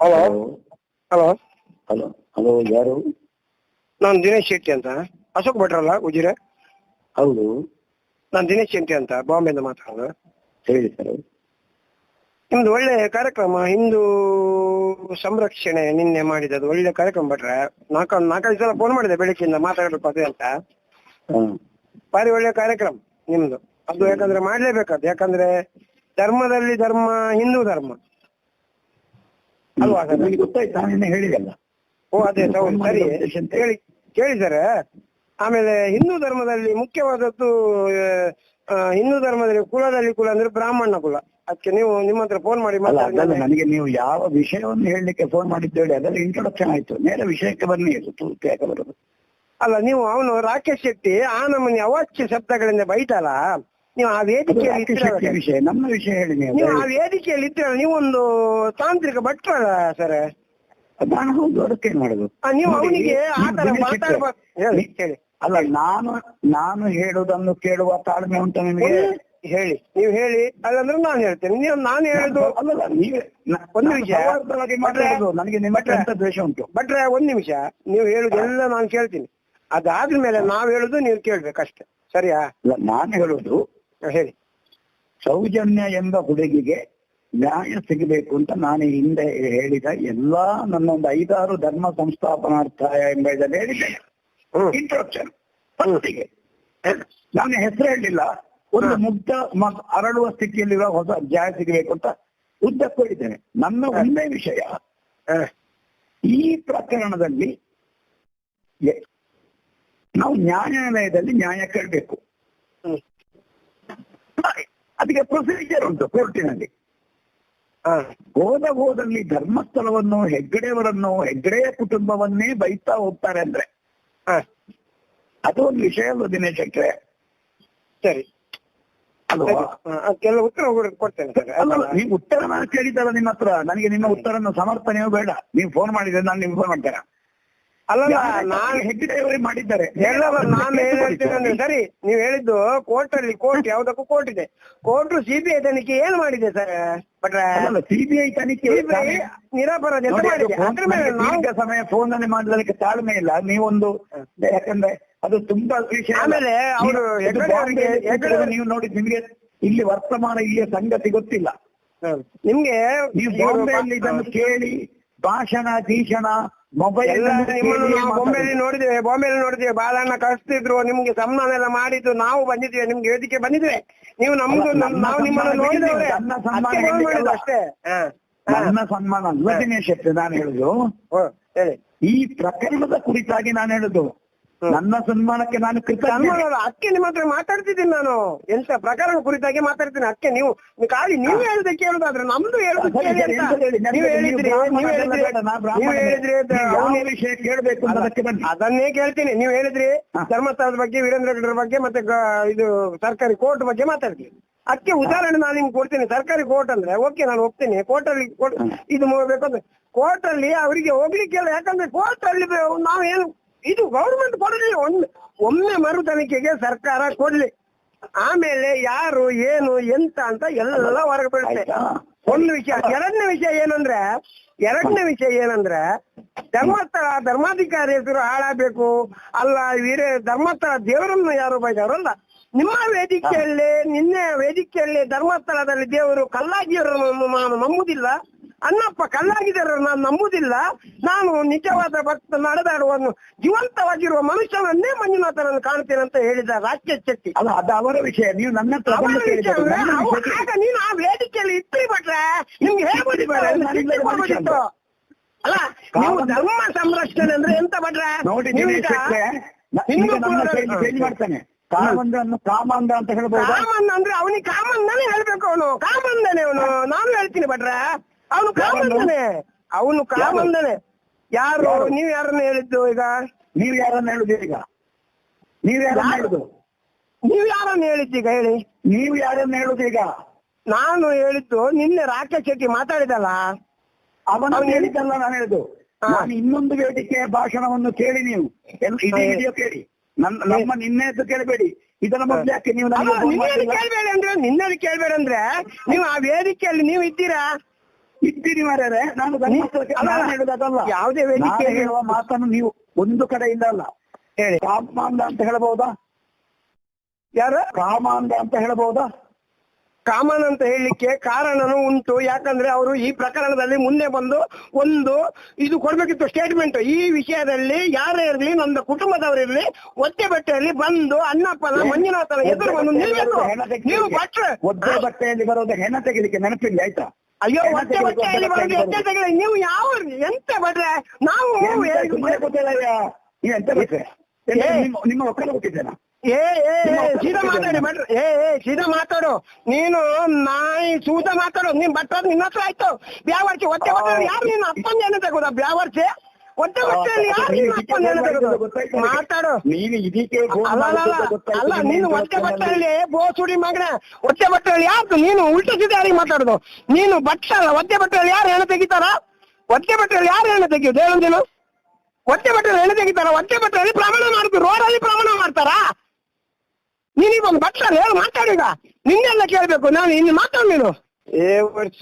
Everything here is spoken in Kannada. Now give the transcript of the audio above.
ಹಲೋ ಹಲೋ ಹಲೋ ಹಲೋ ಯಾರು? ನಾನು ದಿನೇಶ್ ಶೆಟ್ಟಿ ಅಂತ. ಅಶೋಕ್ ಭಟ್ರಲ್ಲ ಉಜಿರೆ ಹೌದು. ನಾನು ದಿನೇಶ್ ಶೆಟ್ಟಿ ಅಂತ ಬಾಂಬೆಯಿಂದ ಮಾತಾಡೋದು. ಹೇಳಿ ಸರ್. ನಿಮ್ದು ಒಳ್ಳೆ ಕಾರ್ಯಕ್ರಮ ಹಿಂದೂ ಸಂರಕ್ಷಣೆ ನಿನ್ನೆ ಮಾಡಿದ್ದು ಒಳ್ಳೆ ಕಾರ್ಯಕ್ರಮ ಭಟ್ರೆ. ನಾಲ್ಕು ನಾಲ್ಕೈದು ಸಲ ಫೋನ್ ಮಾಡಿದೆ ಬೆಳಿಗ್ಗೆಯಿಂದ ಮಾತಾಡಬೇಕು ಅದೇ ಅಂತ. ಭಾರಿ ಒಳ್ಳೆ ಕಾರ್ಯಕ್ರಮ ನಿಮ್ದು. ಅದು ಯಾಕಂದ್ರೆ ಮಾಡ್ಲೇಬೇಕಾದ್ದು ಯಾಕಂದ್ರೆ ಧರ್ಮದಲ್ಲಿ ಧರ್ಮ ಹಿಂದೂ ಧರ್ಮ. ಅಲ್ವಾ ಸರ್? ನನಗೆ ಗೊತ್ತಾಯ್ತು ನಾನು ನಿನ್ನೆ ಹೇಳಿದಲ್ಲ. ಓ ಅದೇ ಹೌದು ಸರಿ ಹೇಳಿ ಕೇಳಿದ್ದಾರೆ ಆಮೇಲೆ ಹಿಂದೂ ಧರ್ಮದಲ್ಲಿ ಮುಖ್ಯವಾದದ್ದು ಹಿಂದೂ ಧರ್ಮದಲ್ಲಿ ಕುಲದಲ್ಲಿ ಕುಲ ಅಂದ್ರೆ ಬ್ರಾಹ್ಮಣ ಕುಲ. ಅದಕ್ಕೆ ನೀವು ನಿಮ್ಮ ಹತ್ರ ಫೋನ್ ಮಾಡಿ ಅಲ್ಲ ನನಗೆ ನೀವು ಯಾವ ವಿಷಯವನ್ನು ಹೇಳಲಿಕ್ಕೆ ಫೋನ್ ಮಾಡಿದ್ದು ಹೇಳಿ ಅದೆಲ್ಲ ಇಂಟ್ರೊಡಕ್ಷನ್ ಆಯ್ತು. ನೇರ ವಿಷಯಕ್ಕೆ ಬನ್ನಿ ಯಾಕೆ ಬರೋದು. ಅಲ್ಲ ನೀವು ಅವನು ರಾಕೇಶ್ ಶೆಟ್ಟಿ ಆ ನಮ್ಮನೆ ಅವಾಚ್ಯ ಶಬ್ದಗಳಿಂದ ಬೈತಲ್ಲ ನೀವು ಆ ವೇದಿಕೆಯಲ್ಲಿ ವಿಷಯ. ನಮ್ಮ ವಿಷಯ ಹೇಳಿ ನೀವು. ನೀವು ಆ ವೇದಿಕೆಯಲ್ಲಿ ಇದ್ರಲ್ಲ ನೀವೊಂದು ತಾಂತ್ರಿಕ ಭಟ್ರಲ್ಲ ಸರ್? ನಾನು ಹೌದು ಅದಕ್ಕೇನು ಮಾಡುದು? ನೀವು ಅವನಿಗೆ ಆ ತರ ಮಾತಾಡ್ಬಾರ್ದು ಹೇಳಿ ಹೇಳಿ. ಅಲ್ಲ ನಾನು ನಾನು ಹೇಳುವುದನ್ನು ಕೇಳುವ ತಾಳ್ಮೆ ಉಂಟು ನಿಮಗೆ? ಒಂದು- ಹೇಳಿ. ನೀವು ಹೇಳಿ ಅಲ್ಲಂದ್ರೆ ನಾನು ಹೇಳ್ತೇನೆ. ನೀವು ನಾನು ಹೇಳುದು ಅಲ್ಲಲ್ಲ ನೀವೇ ನ- ಒಂದು ನಾನು ವಿಷಯ. ಸೌಹಾರ್ದವಾಗಿ ಮಾತಾಡುದು. ನನಗೆ ದ್ವೇಷ ಉಂಟು? ಭಟ್ರೆ ಒಂದ್ ನಿಮಿಷ. ನೀವು ಹೇಳುದೆಲ್ಲ ನಾನು ಕೇಳ್ತೀನಿ. ಅದಾದ್ಮೇಲೆ ನಾವ್ ಹೇಳುದು ನೀವು ಕೇಳ್ಬೇಕಷ್ಟೇ ಸರಿಯಾ? ಅಲ್ಲ, ನಾನು ಹೇಳುದು ಹೇಳಿ. ಸೌಜನ್ಯ ಎಂಬ ಹುಡುಗಿಗೆ ನ್ಯಾಯ ಸಿಗಬೇಕು ಅಂತ ನಾನು ಹಿಂದೆ ಹೇಳಿದ ಎಲ್ಲಾ ನನ್ನ ಒಂದು ಐದಾರು ಧರ್ಮ ಸಂಸ್ಥಾಪನಾರ್ಥಾಯ ಎಂಬ ಇದನ್ನು ಹೇಳಿದ್ದೇನೆ ಇಂಟ್ರೊಡಕ್ಷನ್ ಫಸ್ಟಿಗೆ. ನಾನು ಹೆಸರು ಹೇಳಲಿಲ್ಲ ಒಂದು ಮುಗ್ಧ ಅರಳುವ ಸ್ಥಿತಿಯಲ್ಲಿರುವ ಹೊಸ ನ್ಯಾಯ ಸಿಗಬೇಕು ಅಂತ ಉದ್ದಕ್ಕೂ ಹೇಳಿದ್ದೇನೆ. ನನ್ನ ಒಂದೇ ವಿಷಯ. ಈ ಪ್ರಕರಣದಲ್ಲಿ ನಾವು ನ್ಯಾಯಾಲಯದಲ್ಲಿ ನ್ಯಾಯ ಕೇಳಬೇಕು. ಅದಕ್ಕೆ ಪ್ರೊಸೀಜರ್ ಉಂಟು ಕೋರ್ಟಿನಲ್ಲಿ ಹೋದ ಹೋದಲ್ಲಿ ಧರ್ಮಸ್ಥಳವನ್ನು ಹೆಗ್ಗಡೆಯವರನ್ನು ಹೆಗ್ಗಡೆಯ ಕುಟುಂಬವನ್ನೇ ಬೈತಾ ಹೋಗ್ತಾರೆ ಅಂದ್ರೆ. ಹ, ಅದು ಒಂದು ವಿಷಯ ಅಲ್ವ ದಿನೇಶ್ ಶೆಟ್ರೆ ಸರಿ. ಕೆಲವು ಉತ್ತರ ಕೊಡ್- ಕೊಡ್ತೇನೆ ನೀವು ಉತ್ತರ ನಾನು ಕೇಳಿದ್ದಲ್ಲ ನಿಮ್ಮ ಹತ್ರ ನನಗೆ ನಿಮ್ಮ ಉತ್ತರನ ಸಮರ್ಥನೆಯೂ ಬೇಡ. ನೀವು ಫೋನ್ ಮಾಡಿದ್ರೆ ನಾನು ನಿಮ್ಗೆ ಫೋನ್ ಮಾಡ್ತೇನೆ. ಅಲ್ಲಲ್ಲ ನಾನು ಹೆಡ್ ಹೆಗ್ಗಡೆಯವರೇ ಮಾಡಿದ್ದಾರೆ. ಎಲ್ಲವ ನಾನು ಏನ್ ಹೇಳ್ತೀನಿ ಅಂದ್ರೆ ಸರಿ ನೀವು ಹೇಳಿದ್ದು ಕೋರ್ಟ್ ಅಲ್ಲಿ ಕೋರ್ಟ್ ಯಾವ್ದಕ್ಕೂ ಕೋರ್ಟ್ ಇದೆ. ಕೋರ್ಟ್ ಸಿಬಿಐ ತನಿಖೆ ಏನ್ ಮಾಡಿದೆ ಸರ್ ಬಟ್ರೆ ಸಿಬಿಐ ತನಿಖೆ ನಿರಾಪರಾಧ ಅಂತ ನೋಡಿ, ಅದು ಮಾಡಿದೆ ಅದ್ರ ಮೇಲೆ ನಾವು ಸಮಯ ಫೋನ್ ಅಲ್ಲಿ ಮಾಡಲಿಕ್ಕೆ ತಾಳ್ಮೆ ಇಲ್ಲ. ನೀವೊಂದು ಯಾಕಂದ್ರೆ ಅದು ತುಂಬಾ ವಿಷಯ ಆಮೇಲೆ ಅವರು ನೀವು ನೋಡಿ ನಿಮ್ಗೆ ಇಲ್ಲಿ ವರ್ತಮಾನ ಇಲ್ಲಿಯ ಸಂಗತಿ ಗೊತ್ತಿಲ್ಲ. ನಿಮ್ಗೆ ನೀವು ಇದನ್ನು ಕೇಳಿ ಭಾಷಣ ಗೀಷಣ ಮೊಬೈಲ್ ಬಾಂಬೆಲಿ ನೋಡಿದ್ದೇವೆ ಬಾಂಬೆಲಿ ನೋಡಿದ್ದೇವೆ ಬಾಲಣ್ಣ ಕಳಿಸ್ತಿದ್ರು ನಿಮ್ಗೆ ಸನ್ಮಾನ ಎಲ್ಲ ಮಾಡಿದ್ದು ನಾವು ಬಂದಿದ್ವಿ ನಿಮ್ಗೆ ವೇದಿಕೆ ಬಂದಿದ್ವಿ ನೀವು ನಮ್ದು ನಾವು ನಿಮ್ಮನ್ನು ನೋಡಿದ್ರೆ ನೋಡಿದ್ದೇವೆ. ಅಷ್ಟೇ. ನನ್ನ ಸನ್ಮಾನ ಅಲ್ವ ದಿನೇಶ್ ನಾನು ಹೇಳುದು ಹೇಳಿ ಈ ಪ್ರಕರಣದ ಕುರಿತಾಗಿ ನಾನು ಹೇಳುದು. ನನ್ನ ಸನ್ಮಾನಕ್ಕೆ ನಾನು ಸನ್ಮಾನ ಅದಕ್ಕೆ ನಿಮ್ಮ ಹತ್ರ ಮಾತಾಡ್ತಿದ್ದೀನಿ ನಾನು. ಎಂತ ಪ್ರಕರಣ ಕುರಿತಾಗಿ ಮಾತಾಡ್ತೀನಿ. ಅದಕ್ಕೆ ನೀವು ಖಾಲಿ ನೀವು ಹೇಳಿದ ಕೇಳುದಾದ್ರೆ ನಮ್ದು ಹೇಳುದು ನೀವು ಹೇಳಿದ್ರಿ ನೀವು ಹೇಳಿದ್ರಿ. ವಿಷಯ ಕೇಳಬೇಕು ಅದನ್ನೇ ಕೇಳ್ತೀನಿ. ನೀವು ಹೇಳಿದ್ರಿ. ಧರ್ಮಸ್ಥಳದ ಬಗ್ಗೆ ವೀರೇಂದ್ರ ಗೌಡರ ಬಗ್ಗೆ ಮತ್ತೆ ಇದು ಸರ್ಕಾರಿ ಕೋರ್ಟ್ ಬಗ್ಗೆ ಮಾತಾಡ್ತೀನಿ ಅದಕ್ಕೆ ಉದಾಹರಣೆ ನಾನು ನಿಮ್ಗೆ ಕೊಡ್ತೀನಿ. ಸರ್ಕಾರಿ ಕೋರ್ಟ್ ಅಂದ್ರೆ ಓಕೆ ನಾನು ಹೋಗ್ತೀನಿ. ಕೋರ್ಟ್ ಅಲ್ಲಿ ಇದು ಬೇಕಂದ್ರೆ ಕೋರ್ಟ್ ಅಲ್ಲಿ ಅವರಿಗೆ ಹೋಗ್ಲಿಕ್ಕೆಲ್ಲ ಯಾಕಂದ್ರೆ ಕೋರ್ಟ್ ಅಲ್ಲಿ ನಾವು ನಾವೇನು ಇದು ಗೌರ್ಮೆಂಟ್ ಕೊಡಲಿ ಒಂದ್ ಒಮ್ಮೆ ಮರು ತನಿಖೆಗೆ ಸರ್ಕಾರ ಕೊಡ್ಲಿ. ಆಮೇಲೆ ಯಾರು ಏನು ಎಂತ ಅಂತ ಎಲ್ಲ ಹೊರಗೆ ಬೀಳುತ್ತೆ? ಒಂದು ವಿಷಯ ಎರಡನೇ ವಿಷಯ ಏನಂದ್ರೆ ಎರಡನೇ ವಿಷಯ ಏನಂದ್ರೆ ಧರ್ಮಸ್ಥಳ ಧರ್ಮಾಧಿಕಾರಿ ಹೆಸರು ಹಾಳಾಗಬೇಕು. ಅಲ್ಲ ವೀರ ಧರ್ಮಸ್ಥಳ ದೇವರನ್ನು ಯಾರು ಬೈದವರಲ್ಲ ನಿಮ್ಮ ವೇದಿಕೆಯಲ್ಲಿ ನಿನ್ನೆ ವೇದಿಕೆಯಲ್ಲಿ ಧರ್ಮಸ್ಥಳದಲ್ಲಿ ದೇವರು ಕಲ್ಲಾಗಿಯವರನ್ನು ನಾನು ನಂಬುದಿಲ್ಲ. ಅನ್ನಪ್ಪ ಕಲ್ಲಾಗಿದ್ದಾರೆ ನಾನು ನಂಬುದಿಲ್ಲ. ನಾನು ನಿಜವಾದ ಭಕ್ತ ನಡೆದಾಡುವನ್ನು ಜೀವಂತವಾಗಿರುವ ಮನುಷ್ಯನನ್ನೇ ಮಂಜುನಾಥನನ್ನು ಕಾಣ್ತೇನೆ ಅಂತ ಹೇಳಿದ ರಾಜ್ಯ ಶೆಟ್ಟಿ. ಅಲ್ಲ ಅದು ಅವರ ವಿಷಯ ನೀವು ನನ್ನ ಆಗ ನೀನು ಆ ವೇದಿಕೆಯಲ್ಲಿ ಇಟ್ಟಿ ಬಿಟ್ರೆ ನಿಮ್ಗೆ ಕೊಡ್ಬೋದಿತ್ತು. ಅಲ್ಲ ನೀವು ಧರ್ಮ ಸಂರಕ್ಷಣೆ ಅಂದ್ರೆ ಎಂತ ಬಿಟ್ರೆ ನೋಡಿ ಮಾಡ್ತಾನೆ. ಕಾಮಂದ ಕಾಮಂದ ಅಂತ ಹೇಳ್ಬೋದು? ಕಾಮಂದ ಅಂದ್ರೆ ಅವನಿಗೆ ಕಾಮಂದನೇ ಹೇಳ್ಬೇಕು ಅವನು. ಕಾಮಂದನೇ ಅವನು. ನಾನು ಹೇಳ್ತೀನಿ ಭಟ್ರೆ. ಅವನು ಕಾಮಂದನೆ ಅವನು ಕಾಮಂದನೆ ಯಾರು? ನೀವ್ ಯಾರನ್ನ ಹೇಳಿದ್ದು ಈಗ? ನೀವ್ ಯಾರನ್ನ ಹೇಳುದು ಈಗ? ನೀವ್ ಯಾರನ್ನ ಯಾರು? ಹೇಳುದು ನೀವ್ ಯಾರನ್ನ ಹೇಳಿದ್ದೀಗ ಹೇಳಿ? ನೀವ್ ಯಾರನ್ನ ಹೇಳುದು ಈಗ? ನಾನು ಹೇಳಿದ್ದು ನಿನ್ನೆ ರಾಕೇಶ್ ಶೆಟ್ಟಿ ಮಾತಾಡಿದಲ್ಲ? ಅವನ ಹೇಳಿದ್ದಲ್ಲ ನಾನು ಹೇಳುದು ನಾನು ಇನ್ನೊಂದು ವೇದಿಕೆ ಭಾಷಣವನ್ನು ಕೇಳಿ ನೀವು. ಇಡೀ. ವಿಡಿಯೋ ಕೇಳಿ. ನನ್ನ ನಮ್ಮ ನಿನ್ನೆದ್ದು ಕೇಳಬೇಡಿ. ಇದರ ಮೊದಲು ಯಾಕೆ ನೀವು ಕೇಳಬೇಡಿ ಅಂದ್ರೆ ನಿನ್ನೆದು ಕೇಳಬೇಡಿ ಅಂದ್ರೆ ನೀವು ಆ ವೇದಿಕೆಯಲ್ಲಿ ನೀವು ಇದ್ದೀರಾ? ಇದ್ದೀರಿ ಮಾರ್ಯಾರೆ ನಾನು ಧರ್ಮಸ್ಥಳಕ್ಕೆ ಅಲ್ಲ, ನಾನು ಹೇಳುವುದಲ್ಲ ಯಾವುದೇ ವೇದಿಕೆ ಹೇಳುವ ಮಾತನ್ನು ನೀವು ಒಂದು ಕಡೆಯಿಂದ ಅಲ್ಲ. ಹೇಳಿ. ಕಾಮಾಂಧ ಅಂತ ಹೇಳಬಹುದಾ? ಯಾರ? ಕಾಮಾಂಧ ಅಂತ ಹೇಳಬಹುದಾ? ಕಾಮನ್ ಅಂತ ಹೇಳಲಿಕ್ಕೆ ಕಾರಣನು ಉಂಟು. ಯಾಕಂದ್ರೆ ಅವರು ಈ ಪ್ರಕರಣದಲ್ಲಿ ಮುಂದೆ ಬಂದು ಒಂದು ಇದು ಕೊಡ್ಬೇಕಿತ್ತು ಸ್ಟೇಟ್ಮೆಂಟ್ ಈ ವಿಷಯದಲ್ಲಿ ಯಾರೇ ಇರಲಿ ನನ್ನ ಕುಟುಂಬದವರಿರ್ಲಿ ಒದ್ದೆ ಬಟ್ಟೆಯಲ್ಲಿ ಬಂದು ಅಣ್ಣಪ್ಪನ ಮಂಜುನಾಥನ ಎದುರು ಬಂದು ನಿಲ್ಬೇಕು. ನೀವು ಭಟ್ರು ಒದ್ದೆ ಬಟ್ಟೆಯಲ್ಲಿ ಬರೋದು ಹೆಣ ತೆಗಿಲಿಕ್ಕೆ ನೆನಪಿಲ್ಲ ಆಯ್ತಾ? ಅಯ್ಯೋ ಹೊಟ್ಟೆ ಬರೋದು ಎತ್ತೆ ನೀವು ಯಾವ ಎಂತ ಬಟ್ರೆ ನಾವು ಎಂತ. ನಿಮ್ಮ ಒಕ್ಕಲು ಏ ಏ ಸೀದಾ ಮಾತಾಡಿ ಏ ಏ ಸೀದಾ ಮಾತಾಡು. ನೀನು ನಾಯಿ ಸೂದ ಮಾತಾಡು. ನೀನ್ ಭಟ್ರ ನಿನ್ನ ಹತ್ರ ಆಯ್ತು. ಬ್ಯಾವರ್ಚಿ ಒತ್ತೆ ಯಾರು ನೀನು? ಅಪ್ಪನ ತಗೋದ ತೆಗೋದ ಬ್ಯಾವರ್ಚಿ? ಒತ್ತೆ ಬಟ್ಟೆಯಲ್ಲಿ ಯಾರು ನಿನ್ನ ಅಪ್ಪನ ಮಾತಾಡು. ನೀನು ಇದಕ್ಕೆ ಅಲ್ಲ ನೀನು ಬೋಸುಡಿ ಮಗನ. ಯಾರು ನೀನು ಉಲ್ಟ ಸಿದ್ಧ ಯಾರಿಗೆ ಮಾತಾಡುದು? ನೀನು ಬಟ್ಟೆ ಅಲ್ಲ ಒತ್ತೆ ಬಟ್ಟೆಯಲ್ಲಿ ಯಾರು ಹೆಣ ತೆಗಿತಾರ? ಒತ್ತೆ ಬಟ್ಟೆಯಲ್ಲಿ ಯಾರು ಹೆಣ ತೆಗಿಯೋದು? ಹೇಳು ನೀನು. ಬಟ್ಟೆಯಲ್ಲಿ ಹೆಣ ತೆಗಿತಾರ? ಒತ್ತೆ ಬಟ್ಟೆಯಲ್ಲಿ ಪ್ರಮಾಣ ಮಾಡ್ತೀವಿ ರೋಡಲ್ಲಿ ಪ್ರಮಾಣ ಮಾಡ್ತಾರಾ? ನೀನೀಗ ಒಂದು ಬಟ್ಟೆ ಹೇಳು ಮಾತಾಡೀಗ ನಿನ್ನೆಲ್ಲ ಕೇಳ್ಬೇಕು ನಾನು ಇನ್ನು ಮಾತಾಡು ನೀನು. ಏ ವರ್ಷ